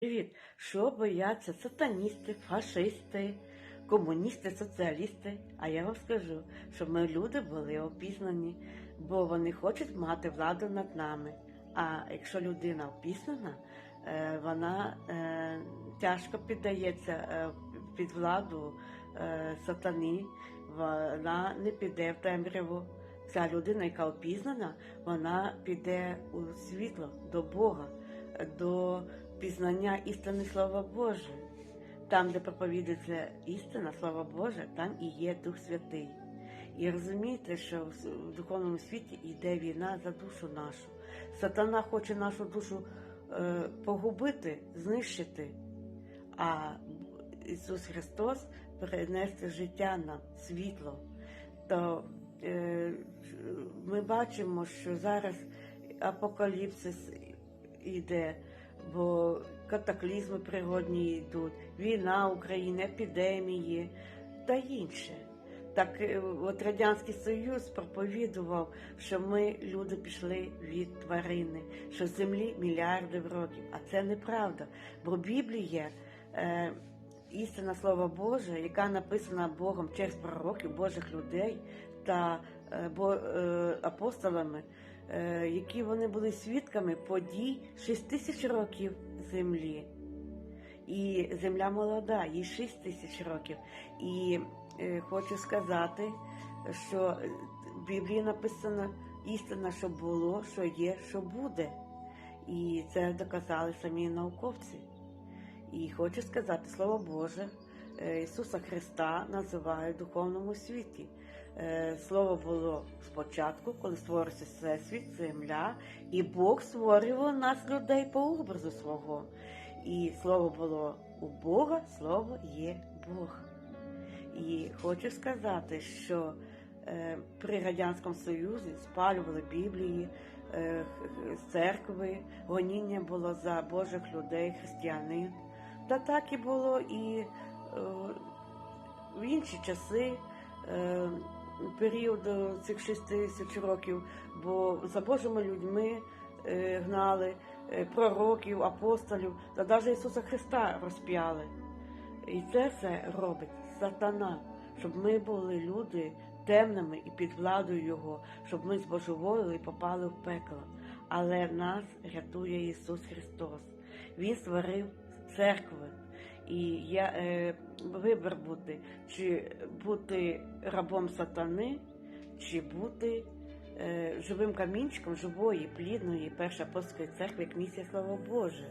Привіт! Що бояться сатаністи, фашисти, комуністи, соціалісти? А я вам скажу, що ми люди були опізнані, бо вони хочуть мати владу над нами. А якщо людина опізнана, е, вона е, тяжко піддається е, під владу сатані, вона не піде в темряву. Ця людина, яка опізнана, вона піде у світло до Бога, до пізнання істини Слова Боже. Там, де проповідується істина, Слава Боже, там і є Дух Святий. І розумієте, що в духовному світі йде війна за душу нашу. Сатана хоче нашу душу е, погубити, знищити, а Ісус Христос принести життя нам, світло. То е, ми бачимо, що зараз апокаліпсис іде, бо катаклізми природні йдуть, війна України, епідемії та інше. Так е, от Радянський Союз проповідував, що ми, люди, пішли від тварини, що землі мільярди років. А це неправда. Бо Біблія е, істина Слова Боже, яка написана Богом через пророків, Божих людей та е, е, апостолами, е, які вони були свідками подій 6 тисяч років землі. І земля молода, їй 6 тисяч років. І хочу сказати, що в Біблії написано істина, що було, що є, що буде. І це доказали самі науковці. І хочу сказати, Слово Боже, е, Ісуса Христа називає в духовному світі. Е, Слово було спочатку, коли створився всесвіт, земля, і Бог створював нас, людей, по образу свого. І слово було у Бога, слово є Бог. І хочу сказати, що е, при Радянському Союзі спалювали Біблії, церкви, гоніння було за Божих людей, християнин. Та так і було і е, в інші часи, е, період цих 6 тисяч років, бо за Божими людьми е, гнали е, пророків, апостолів, та навіть Ісуса Христа розп'яли. І це все робить сатана, щоб ми були люди темними і під владою Його, щоб ми збожеволили і попали в пекло. Але нас рятує Ісус Христос. Він створив церкву. І я е, вибір бути, чи бути рабом сатани, чи бути е, живим камінчиком живої, плідної першої апостольської церкви, як місія Слава Боже.